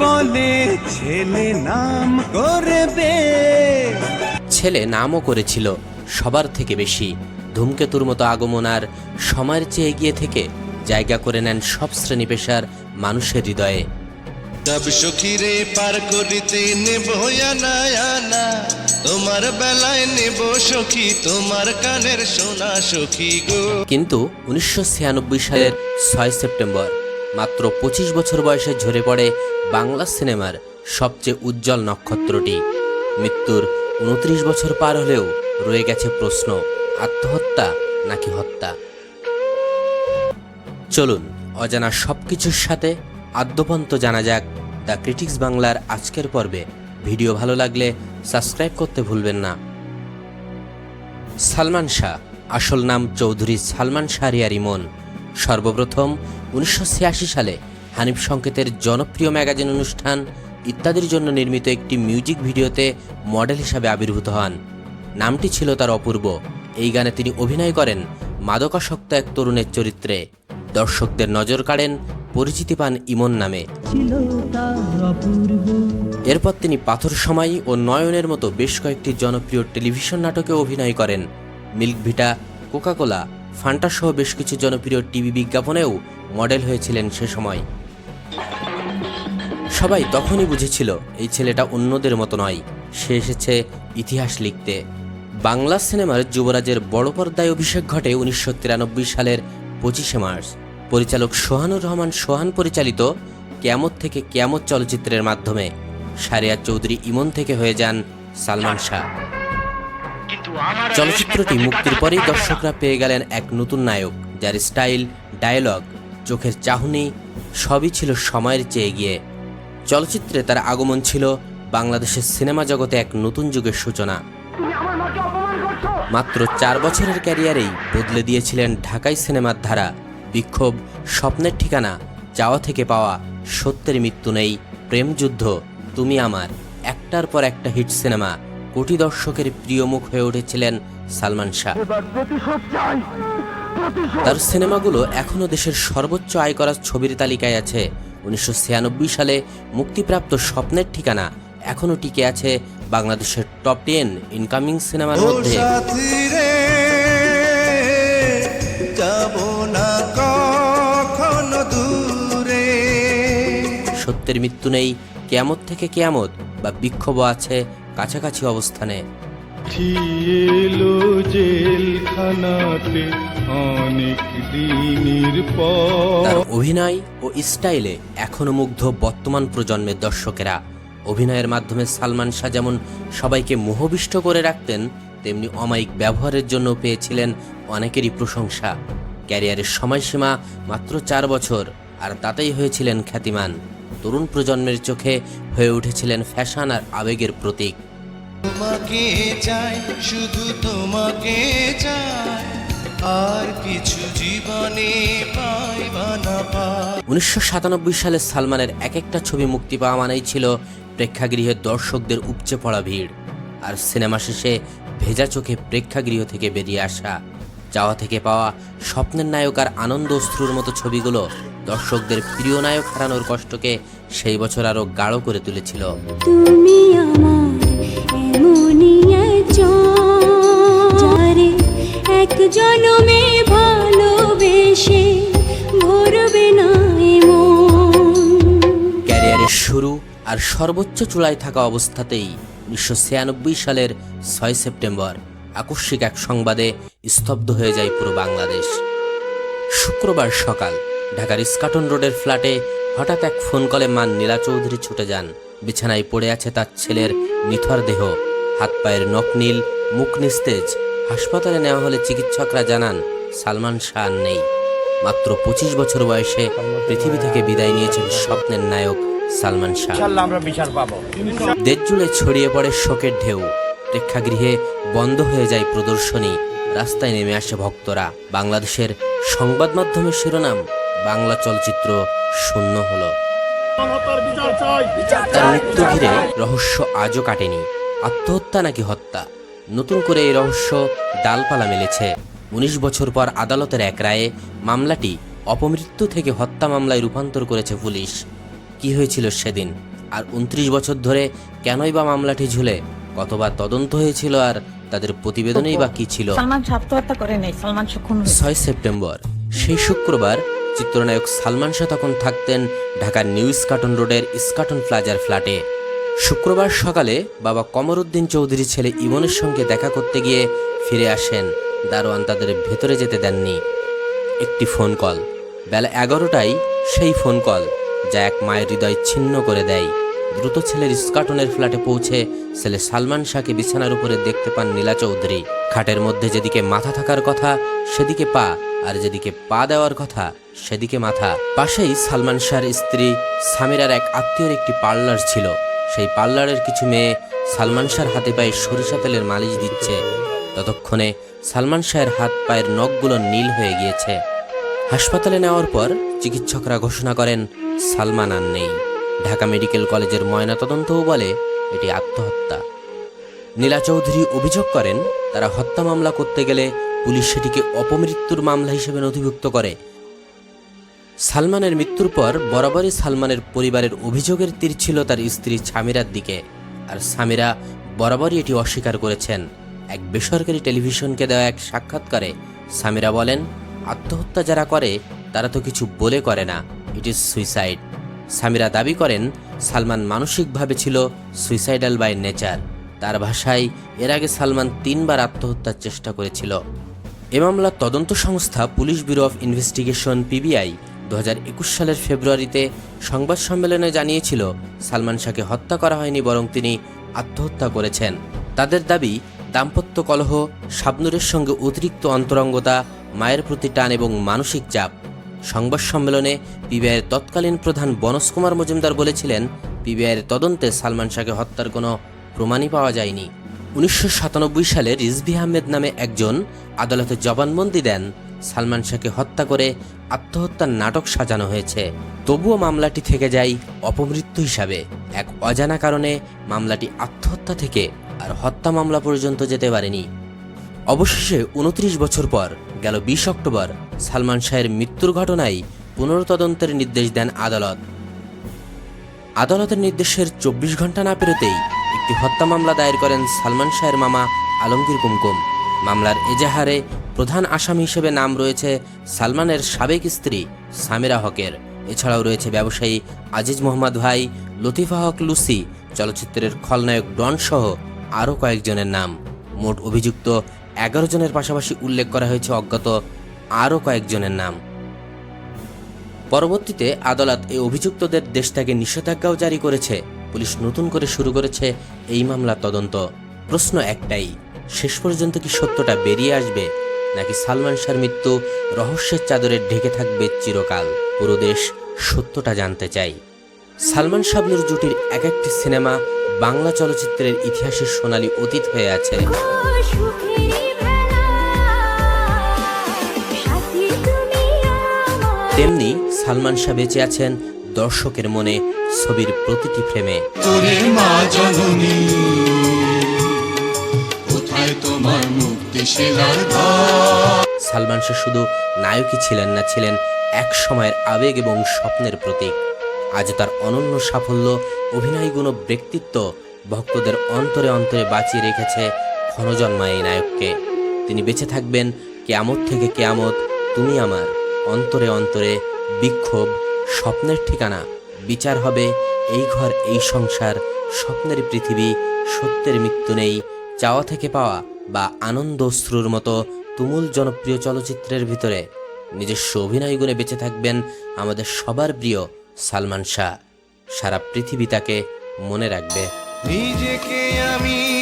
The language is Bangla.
বলে ছেলে নাম করবে। ছেলে নামও করেছিল সবার থেকে বেশি। ধূমকেতুর মতো আগমন আর সময়ের চেয়ে এগিয়ে থেকে জায়গা করে নেন সব শ্রেণি পেশার মানুষের হৃদয়ে। সব সখীরে পার করিতে নেব আনা আনা তোমার বেলায় নেব সখী তোমার কানের সোনা সখী গো। কিন্তু উনিশশো ছিয়ানব্বই সালের ছয় সেপ্টেম্বর মাত্র পঁচিশ বছর বয়সে ঝরে পড়ে বাংলা সিনেমার সবচেয়ে উজ্জ্বল নক্ষত্রটি। মৃত্যুর উনত্রিশ বছর পার হলেও রয়ে গেছে প্রশ্ন, আত্মহত্যা নাকি হত্যা? চলুন, অজানা সবকিছুর সাথে আদ্যপন্ত জানা যাক দ্য ক্রিটিক্স বাংলার আজকের পর্বে। ভিডিও ভালো লাগলে সাবস্ক্রাইব করতে ভুলবেন না। সালমান শাহ, আসল নাম চৌধুরী সালমান শাহরিয়ার ইমন। সর্বপ্রথম উনিশশো ছিয়াশি সালে হানিফ সংকেতের জনপ্রিয় ম্যাগাজিন অনুষ্ঠান ইত্যাদির জন্য নির্মিত একটি মিউজিক ভিডিওতে মডেল হিসাবে আবির্ভূত হন। নামটি ছিল তার অপূর্ব। এই গানে তিনি অভিনয় করেন মাদকাসক্ত এক তরুণের চরিত্রে। দর্শকদের নজর কাড়েন পরিচিতি পান ইমন নামে। এরপর তিনি পাথর সময় ও নয়নের মতো বেশ কয়েকটি জনপ্রিয় টেলিভিশন নাটকে অভিনয় করেন। মিল্ক ভিটা কোকাকোলা ফান্টা সহ বেশ কিছু জনপ্রিয় টিভি বিজ্ঞাপনেও মডেল হয়েছিলেন সে সময়। সবাই তখনই বুঝেছিল, এই ছেলেটা অন্যদের মতো নয়। সে এসেছে ইতিহাস লিখতে। বাংলা সিনেমার যুবরাজের বড় পর্দায় অভিষেক ঘটে উনিশশো তিরানব্বই সালের পঁচিশে মার্চ। পরিচালক সোহানুর রহমান সোহান পরিচালিত ক্যামত থেকে ক্যামত চলচ্চিত্রের মাধ্যমে। সারিয়া চৌধুরী ইমন থেকে হয়ে যান সালমান শাহ। চলচ্চিত্রটি মুক্তির পরেই দর্শকরা পেয়ে গেলেন এক নতুন নায়ক যার স্টাইল ডায়লগ চোখের চাহনি সবই ছিল সময়ের চেয়ে এগিয়ে। চলচ্চিত্রে তার আগমন ছিল বাংলাদেশের সিনেমা জগতে এক নতুন যুগের সূচনা। মাত্র চার বছরের ক্যারিয়ারেই বদলে দিয়েছিলেন ঢাকাই সিনেমার ধারা। বিক্ষোভ স্বপ্নের ঠিকানা যাওয়া থেকে পাওয়া সত্যের মৃত্যু নেই প্রেমযুদ্ধ তুমি আমার একটার পর একটা হিট সিনেমা। কোটি দর্শকের প্রিয় মুখ হয়ে উঠেছিলেন সালমান শাহ। তার সিনেমাগুলো এখনও দেশের সর্বোচ্চ আয় করা ছবির তালিকায় আছে। উনিশশো ছিয়ানব্বই সালে মুক্তিপ্রাপ্ত স্বপ্নের ঠিকানা এখনও টিকে আছে বাংলাদেশের টপ টেন ইনকামিং সিনেমার মধ্যে। সত্যের মৃত্যু নেই কেয়ামত থেকে কেয়ামত বা বিক্ষোভ আছে কাছাকাছি অবস্থানে। এলো জেলখানাতে অনেক দিনের পর। তার অভিনয় ও স্টাইলে এখনও মুগ্ধ বর্তমান প্রজন্মের দর্শকেরা। অভিনয়ের মাধ্যমে সালমান শাহ যেমন সবাইকে মোহবিষ্ট করে রাখতেন তেমনি অমায়িক ব্যবহারের জন্য পেয়েছিলেন অনেকেরই প্রশংসা। ক্যারিয়ারের সময়সীমা মাত্র চার বছর আর তাতেই হয়েছিলেন খ্যাতিমান। তরুণ প্রজন্মের চোখে হয়ে উঠেছিলেন ফ্যাশন আর আবেগের প্রতীক। তোমাকে চাই শুধু তোমাকে চাই। আর কিছু জীবনে পাইবা না পাই। উনিশশো সাতানব্বই সালে সালমানের এক একটা ছবি মুক্তি পাওয়া মানেই ছিল প্রেক্ষাগৃহের দর্শকদের উপচে পড়া ভিড়। আর সিনেমা শেষে ভেজা চোখে প্রেক্ষাগৃহ থেকে বেরিয়ে আসা চাওয়া থেকে পাওয়া স্বপ্নের নায়ক আর আনন্দ অশ্রুর মতো ছবিগুলো দর্শকদের প্রিয় নায়ক হারানোর কষ্টকে সেই বছর আরও গাঢ় করে তুলেছিল। তুমি আমার আর সর্বোচ্চ চূড়ায় থাকা অবস্থাতেই উনিশশো ছিয়ানব্বই সালের ছয় সেপ্টেম্বর আকস্মিক এক সংবাদে স্তব্ধ হয়ে যায় পুরো বাংলাদেশ। শুক্রবার সকাল ঢাকার ইস্কাটন রোডের ফ্ল্যাটে হঠাৎ এক ফোন কলে মান নীলা চৌধুরী ছুটে যান। বিছানায় পড়ে আছে তার ছেলের নিথর দেহ। হাত পায়ের নখনীল মুখ নিস্তেজ। হাসপাতালে নেওয়া হলে চিকিৎসকরা জানান, সালমান শাহ নেই। মাত্র পঁচিশ বছর বয়সে পৃথিবী থেকে বিদায় নিয়েছেন স্বপ্নের নায়ক সালমান শাহ। দেশ জুড়ে ছড়িয়ে পড়ে শোকের ঢেউ। প্রেক্ষাগৃহে বন্ধ হয়ে যায় প্রদর্শনী। রাস্তায় নেমে আসে ভক্তরা। বাংলাদেশের সংবাদ মাধ্যমের শিরোনাম বাংলা চলচ্চিত্র শূন্য হলো। তার মৃত্যু ঘিরে রহস্য আজও কাটেনি। আত্মহত্যা নাকি হত্যা? নতুন করে এই রহস্য ডালপালা মেলেছে। উনিশ বছর পর আদালতের এক রায়ে মামলাটি অপমৃত্যু থেকে হত্যা মামলায় রূপান্তর করেছে পুলিশ। কি হয়েছিল সেদিন? আর উনত্রিশ বছর ধরে কেনই বা মামলাটি ঝুলে? কতবার তদন্ত হয়েছিল আর তাদের প্রতিবেদনেই বা কি ছিল? সালমান আত্মহত্যা করে নাই সালমান ছয় সেপ্টেম্বর সেই শুক্রবার চিত্রনায়ক সালমান শাহ তখন থাকতেন ঢাকার নিউ ইস্কাটন রোডের ইস্কাটন প্লাজার ফ্ল্যাটে। শুক্রবার সকালে বাবা কমরুদ্দিন চৌধুরী ছেলে ইমনের সঙ্গে দেখা করতে গিয়ে ফিরে আসেন। দারোয়ান তাদের ভেতরে যেতে দেননি। একটি ফোন কল বেলা এগারোটায় সেই ফোন কল। যা এক মায়ের হৃদয় ছিন্ন করে দেয়। দ্রুত ছেলের স্কাটনের ফ্ল্যাটে পৌঁছে ছেলে সালমান শাহকে বিছানার উপরে দেখতে পান নীলা চৌধুরী। খাটের মধ্যে যেদিকে মাথা থাকার কথা, সেদিকে পা, আর যেদিকে পা দেওয়ার কথা, সেদিকে মাথা। পাশেই সালমান শাহর স্ত্রী সামিরার এক আত্মীয়র একটি পার্লার ছিল। সেই পার্লারের কিছু মেয়ে সালমান শাহর হাতে পায়ে সরিষা তেলের মালিশ দিচ্ছে। ততক্ষণে সালমান শাহের হাত পায়ের নখগুলো নীল হয়ে গিয়েছে। হাসপাতালে নেওয়ার পর চিকিৎসকরা ঘোষণা করেন, সালমান আর নেই। ঢাকা মেডিকেল কলেজের ময়নাতদন্তও বলে এটি আত্মহত্যা। নীলা চৌধুরী অভিযোগ করেন, তারা হত্যা মামলা করতে গেলে পুলিশ সেটিকে অপমৃত্যুর মামলা হিসেবে নথিভুক্ত করে। সালমানের মৃত্যুর পর বরাবরই সালমানের পরিবারের অভিযোগের তীর ছিল তার স্ত্রী সামিরার দিকে, আর সামিরা বরাবরই এটি অস্বীকার করেছেন। এক বেসরকারি টেলিভিশনকে দেওয়া এক সাক্ষাৎকারে সামিরা বলেন আত্মহত্যা যারা করে, তারা তো কিছু বলে করে না। ইট ইজ সুইসাইড সামিরা দাবি করেন, সালমান মানসিকভাবে ছিল সুইসাইডাল বাই নেচার তার ভাষায়, এর আগে সালমান তিনবার আত্মহত্যার চেষ্টা করেছিল। এ মামলার তদন্ত সংস্থা police bureau of investigation, PBI, দু হাজার একুশ সালের ফেব্রুয়ারিতে সংবাদ সম্মেলনে জানিয়েছিল, সালমান শাহকে হত্যা করা হয়নি বরং তিনি আত্মহত্যা করেছেন। তাদের দাবি, দাম্পত্য কলহ, শাবনুরের সঙ্গে অতিরিক্ত অন্তরঙ্গতা মায়ের প্রতি টান এবং মানসিক চাপ। সংবাদ সম্মেলনে পিবিআইয়ের তৎকালীন প্রধান বনজ কুমার মজুমদার বলেছিলেন, পিবিআইয়ের তদন্তে সালমান শাহকে হত্যার কোনো প্রমাণই পাওয়া যায়নি। উনিশশো সাতানব্বই সালে রিজভি আহমেদ নামে একজন আদালতে জবানবন্দি দেন। সালমান শাহকে হত্যা করে আত্মহত্যার নাটক সাজানো হয়েছে। তবুও মামলাটি থেকে যায় অপমৃত্যু হিসাবে। এক অজানা কারণে মামলাটি আত্মহত্যা থেকে আর হত্যা মামলা পর্যন্ত যেতে পারেনি। অবশেষে উনত্রিশ বছর পর গেল বিশ অক্টোবর। সালমান শাহের মৃত্যুর ঘটনায় পুনর্তদন্তের নির্দেশ দেন আদালত। আদালতের নির্দেশের চব্বিশ ঘণ্টা না পেরোতেই একটি হত্যা মামলা দায়ের করেন সালমান শাহের মামা আলমগীর কুমকুম। মামলার এজাহারে প্রধান আসামি হিসেবে নাম রয়েছে সালমানের সাবেক স্ত্রী সামিরা হকের। এছাড়াও রয়েছে ব্যবসায়ী আজিজ মোহাম্মদ ভাই, লতিফা হক লুসি, চলচ্চিত্রের খলনায়ক ডন সহ আরও কয়েকজনের নাম। মোট অভিযুক্ত এগারো জনের পাশাপাশি উল্লেখ করা হয়েছে অজ্ঞাত আরও কয়েকজনের নাম। পরবর্তীতে আদালত এই অভিযুক্তদের দেশ থেকে নিষেধাজ্ঞাও জারি করেছে। পুলিশ নতুন করে শুরু করেছে এই মামলার তদন্ত। প্রশ্ন একটাই, শেষ পর্যন্ত কি সত্যটা বেরিয়ে আসবে? নাকি সালমান শাহর মৃত্যু রহস্যের চাদরে ঢেকে থাকবে চিরকাল? পুরো দেশ সত্যটা জানতে চাই। সালমান শাবনুর জুটির এক একটি সিনেমা বাংলা চলচ্চিত্রের ইতিহাসের সোনালী অতীত হয়ে আছে। সালমান শাহ বেঁচে আছেন দর্শকের মনে ছবির প্রতিটি ফ্রেমে। সালমান শাহ শুধু নায়কই ছিলেন না ছিলেন এক সময়ের আবেগ এবং স্বপ্নের প্রতীক। আজ তার অনন্য সাফল্য অভিনয় গুণ ব্যক্তিত্ব ভক্তদের অন্তরে অন্তরে বাঁচিয়ে রেখেছে ক্ষণজন্মা এই নায়ককে। তিনি বেঁচে থাকবেন কেয়ামত থেকে কেয়ামত তুমি আমার অন্তরে অন্তরে বিক্ষোভ, স্বপ্নের ঠিকানা। বিচার হবে এই ঘর, এই সংসার। স্বপ্নের পৃথিবী, সত্যের মৃত্যু নেই। চাওয়া থেকে পাওয়া বা আনন্দ অশ্রুর মতো তুমুল জনপ্রিয় চলচ্চিত্রের ভিতরে নিজস্ব অভিনয় গুণে বেঁচে থাকবেন আমাদের সবার প্রিয় সালমান শাহ। সারা পৃথিবী তাকে মনে রাখবে। নিজেকে আমি